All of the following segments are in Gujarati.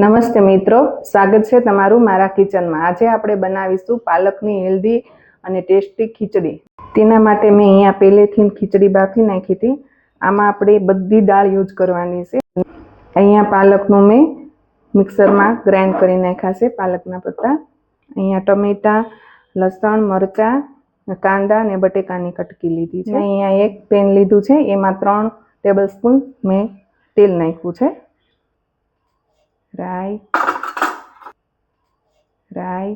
નમસ્તે મિત્રો, સ્વાગત છે તમારું મારા કિચનમાં. આજે આપણે બનાવીશું પાલકની હેલ્ધી અને ટેસ્ટી ખીચડી. તેના માટે મેં અહીંયા પહેલેથી ખીચડી બાફી નાખી હતી. આમાં આપણે બધી દાળ યુઝ કરવાની છે. અહીંયા પાલકનું મેં મિક્સરમાં ગ્રાઇન્ડ કરી નાખ્યા છે પાલકના પત્તા. અહીંયા ટમેટા, લસણ, મરચાં, કાંદા અને બટેકાની કટકી લીધી છે. અહીંયા એક પેન લીધું છે. એમાં ત્રણ ટેબલ સ્પૂન મેં તેલ નાખ્યું છે. રાઈ રાઈ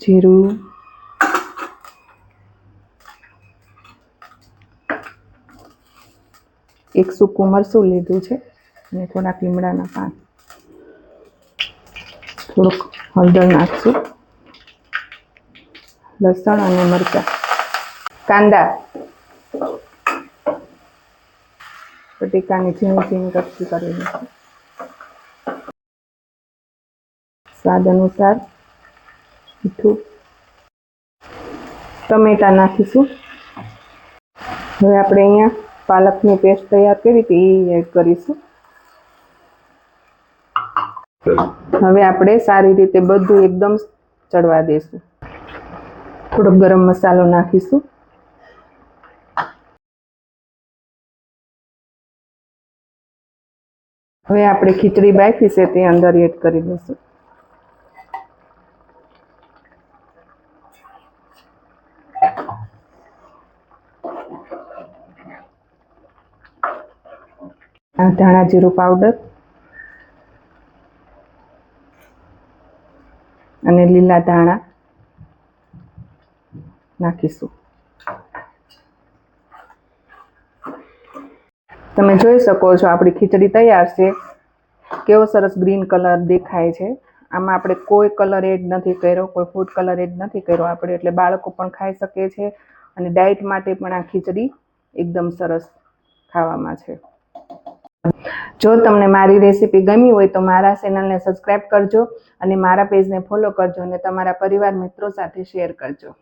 જીરું એક સૂકું મરચું લીધું છે અને થોડાક લીમડાના પાન. થોડુંક હળદર નાખશું. લસણ અને મરચાં. કાંદા. બટેકાની ઝીણી ઝીણી કટકી કરી નાખી સ્વાદ અનુસાર મીઠું ટમેટા નાખીશું હવે આપણે અહીંયા પાલકની પેસ્ટ તૈયાર કરી હતી એ એડ કરીશું હવે આપણે સારી રીતે બધું એકદમ ચડવા દઈશું થોડોક ગરમ મસાલો નાખીશું હવે આપણે ખીચડી બાફી છે, તે અંદર એડ કરી દઈશું. આ ધાણા જીરું પાવડર અને લીલા ધાણા નાખીશું. તમે જોઈ શકો છો, આપણી ખીચડી તૈયાર છે. કેવો સરસ ગ્રીન કલર દેખાય છે. આમાં આપણે કોઈ કલર એડ નથી કર્યો, કોઈ ફૂડ કલર એડ નથી કર્યો. આપણે એટલે બાળકો પણ ખાઈ શકે છે અને ડાયટ માટે પણ આ ખીચડી એકદમ સરસ ખાવામાં છે. જો તમને મારી રેસીપી ગમી હોય તો મારા ચેનલને સબસ્ક્રાઈબ કરજો અને મારા પેજને ફોલો કરજો અને તમારા પરિવાર મિત્રો સાથે શેર કરજો.